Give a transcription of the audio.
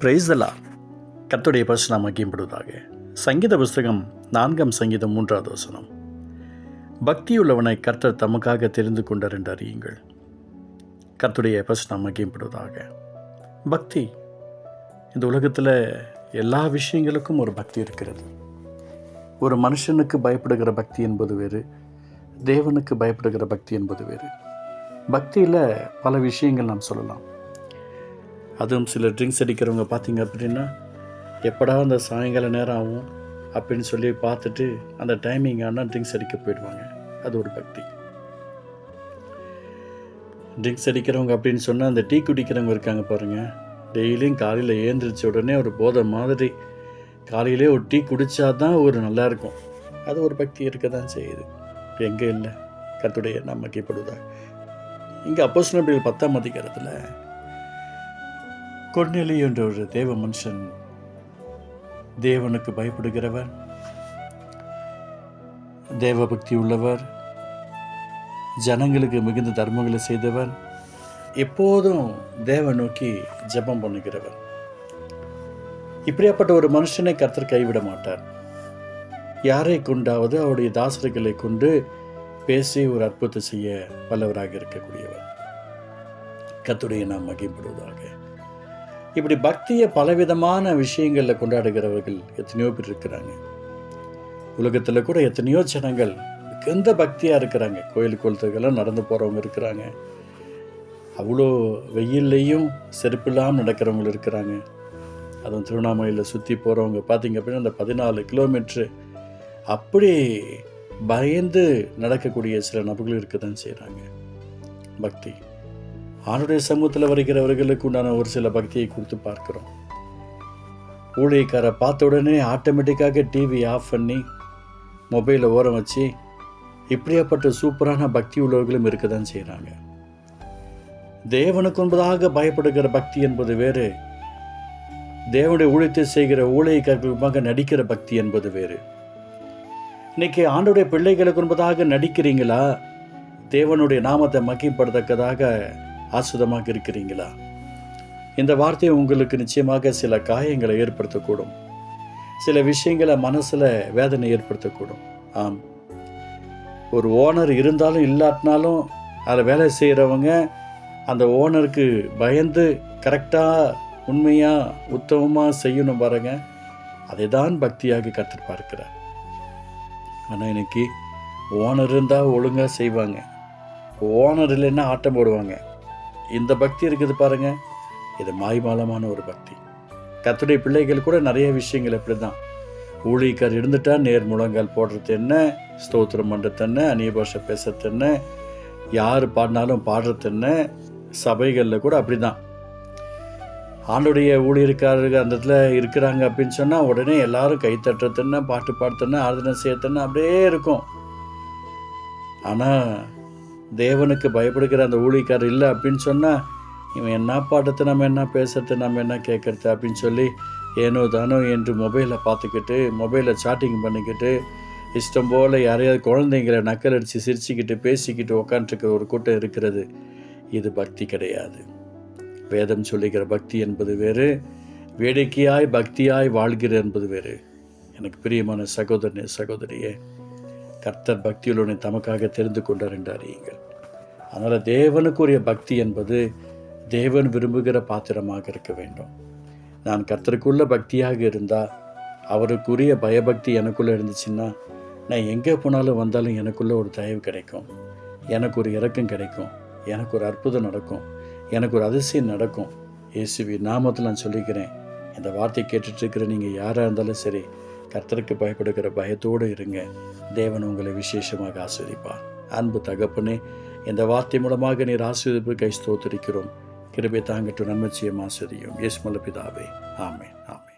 பிரைஸ்தலா கத்துடைய பரிசு மகிம்படுவதாக சங்கீத புஸ்தகம் நான்காம் சங்கீதம் மூன்றாவது வசனம். பக்தியுள்ளவனை கர்த்தர் தமக்காக தெரிந்து கொண்டார் என்று அறியுங்கள். கர்த்தருடைய பரிசு மகிம்படுவதாக பக்தி. இந்த உலகத்தில் எல்லா விஷயங்களுக்கும் ஒரு பக்தி இருக்கிறது. ஒரு மனுஷனுக்கு பயப்படுகிற பக்தி என்பது வேறு தேவனுக்கு பயப்படுகிற பக்தி என்பது வேறு. பக்தியில் பல விஷயங்கள் நாம் சொல்லலாம். அதுவும் சில ட்ரிங்க்ஸ் அடிக்கிறவங்க பார்த்தீங்க அப்படின்னா எப்படா அந்த சாயங்கால நேரம் ஆகும் அப்படின்னு சொல்லி பார்த்துட்டு அந்த டைமிங் ஆனால் ட்ரிங்க்ஸ் அடிக்க போயிடுவாங்க. அது ஒரு பக்தி. ட்ரிங்க்ஸ் அடிக்கிறவங்க அப்படின்னு சொன்னால் அந்த டீ குடிக்கிறவங்க இருக்காங்க பாருங்கள் டெய்லியும் காலையில் ஏந்திரிச்ச உடனே ஒரு போதை மாதிரி காலையிலே ஒரு டீ குடித்தா தான் ஒரு நல்லா இருக்கும். அது ஒரு பக்தி இருக்க தான் செய்யுது எங்கே இல்லை? கத்துடைய நம்பிக்கைப்படுவதா இங்கே அப்போஸ்தலர்கள் பத்தாம் அதிகாரத்தில் கொர்நெலி என்ற ஒரு தேவ மனுஷன் தேவனுக்கு பயப்படுகிறவர் தேவபக்தி உள்ளவர் ஜனங்களுக்கு மிகுந்த தர்மங்களை செய்தவர் எப்போதும் தேவ நோக்கி ஜெபம் பண்ணுகிறவர். இப்படியாப்பட்ட ஒரு மனுஷனை கர்த்தர் கைவிட மாட்டார். யாரை கொண்டாவது அவருடைய தாசர்களை கொண்டு பேசி ஒரு அற்புதத்தை செய்ய வல்லவராக இருக்கக்கூடியவர். கத்துடைய நாம் மகிழ்ப்படுவதாக இப்படி பக்தியை பலவிதமான விஷயங்களில் கொண்டாடுகிறவர்கள் எத்தனையோ பேர் இருக்கிறாங்க. உலகத்தில் கூட எத்தனையோ ஜனங்கள் மிகுந்த பக்தியாக இருக்கிறாங்க. கோயில் குளத்துக்கெல்லாம் நடந்து போகிறவங்க இருக்கிறாங்க. அவ்வளோ வெயில்லையும் செருப்பில்லாமல் நடக்கிறவங்க இருக்கிறாங்க. அதுவும் திருவண்ணாமலையில் சுற்றி போகிறவங்க பார்த்தீங்க அப்படின்னா அந்த பதினாலு கிலோமீட்ரு அப்படி பயந்து நடக்கக்கூடிய சில நபர்கள் இருக்க தான் செய்கிறாங்க பக்தி. ஆணுடைய சமூகத்தில் வருகிறவர்களுக்கு உண்டான ஒரு சில பக்தியை கொடுத்து பார்க்குறோம். ஊழியக்காரை பார்த்த உடனே ஆட்டோமேட்டிக்காக டிவி ஆஃப் பண்ணி மொபைலை ஓரம் வச்சு இப்படியாப்பட்ட சூப்பரான பக்தி உள்ளவர்களும் இருக்க தான் செய்கிறாங்க தேவனுக்கு என்பதாக பயப்படுகிற பக்தி என்பது வேறு. தேவனுடைய ஊழியத்தை செய்கிற ஊழியக்காரர்களுமாக நடிக்கிற பக்தி என்பது வேறு. இன்னைக்கு ஆண்டுடைய பிள்ளைகளுக்கு என்பதாக நடிக்கிறீங்களா? தேவனுடைய நாமத்தை மகிப்படுத்தக்கதாக ஆசுதமாக இருக்கிறீங்களா? இந்த வார்த்தை உங்களுக்கு நிச்சயமாக சில காயங்களை ஏற்படுத்தக்கூடும். சில விஷயங்களை மனசில் வேதனை ஏற்படுத்தக்கூடும். ஆம். ஒரு ஓனர் இருந்தாலும் இல்லாட்டினாலும் அதில் வேலை செய்கிறவங்க அந்த ஓனருக்கு பயந்து கரெக்டாக உண்மையாக உத்தமமாக செய்யணும் பாருங்க. அதை தான் பக்தியாக கற்று பார்க்கிறார். ஆனால் இன்னைக்கு ஓனர் இருந்தால் ஒழுங்காக செய்வாங்க. ஓனர் இல்லைன்னா ஆட்டம் போடுவாங்க. இந்த பக்தி இருக்குது பாருங்க. இது மாய்மாலமான ஒரு பக்தி. கத்துடைய பிள்ளைகள் கூட நிறைய விஷயங்கள் இப்படி தான் ஊழியக்கார் இருந்துட்டா நேர் முழங்கால் போடுறது என்ன? ஸ்தோத்திரம் பண்ணுறது என்ன? அந்நிய பாஷை பேசுறது என்ன? யார் பாடினாலும் பாடுறது என்ன? சபைகளில் கூட அப்படி தான் ஆண்டுடைய ஊழியர்காரர்கள் அந்த இடத்துல இருக்கிறாங்க அப்படின்னு சொன்னால் உடனே எல்லாரும் கை தட்டுறதுன்னா பாட்டு பாடுறதுன்னு ஆராதனை செய்யறதுன்னா அப்படியே இருக்கும். ஆனால் தேவனுக்கு பயப்படுகிற அந்த ஊழிக்கார் இல்லை அப்படின்னு சொன்னால் இவன் என்ன பாடத்தை நம்ம என்ன பேசுறது நம்ம என்ன கேட்கறது அப்படின்னு சொல்லி ஏனோ தானோ என்று மொபைலை பார்த்துக்கிட்டு மொபைலில் சாட்டிங் பண்ணிக்கிட்டு இஷ்டம் போல் யாரையாவது குழந்தைங்களை நக்கல் அடித்து சிரிச்சுக்கிட்டு பேசிக்கிட்டு உக்காண்ட்ருக்கிற ஒரு கூட்டம் இருக்கிறது. இது பக்தி கிடையாது. வேதம் சொல்லுகிற பக்தி என்பது வேறு வேடிக்கையாய் பக்தியாய் வாழ்கிற என்பது வேறு. எனக்கு பிரியமான சகோதரனே சகோதரியே கர்த்தர் பக்தியுள்ளவனை தமக்காக தெரிந்து கொண்டார் என்று அறியுங்கள். அதனால் தேவனுக்குரிய பக்தி என்பது தேவன் விரும்புகிற பாத்திரமாக இருக்க வேண்டும். நான் கர்த்தருக்குள்ள பக்தியாக இருந்தால் அவருக்குரிய பயபக்தி எனக்குள்ளே இருந்துச்சுன்னா நான் எங்கே போனாலும் வந்தாலும் எனக்குள்ளே ஒரு தயவு கிடைக்கும். எனக்கு ஒரு இறக்கம் கிடைக்கும். எனக்கு ஒரு அற்புதம் நடக்கும். எனக்கு ஒரு அதிசயம் நடக்கும். இயேசுவி நாமத்தில் நான் சொல்லிக்கிறேன் இந்த வார்த்தை கேட்டுட்ருக்கிற நீங்கள் யாராக இருந்தாலும் சரி கர்த்தருக்கு பயப்படுகிற பயத்தோடு இருங்க. தேவன் உங்களை விசேஷமாக ஆஸ்வதிப்பார் அன்பு தகப்பனே இந்த வார்த்தை மூலமாக நீர் ஆஸ்வதிப்பு கை ஸ்தோத்திருக்கிறோம். கிருபை தாங்கட்டும் நன்மச்சியம் ஆசிரியும் இயேசு மல்ல பிதாவே. ஆமே ஆமே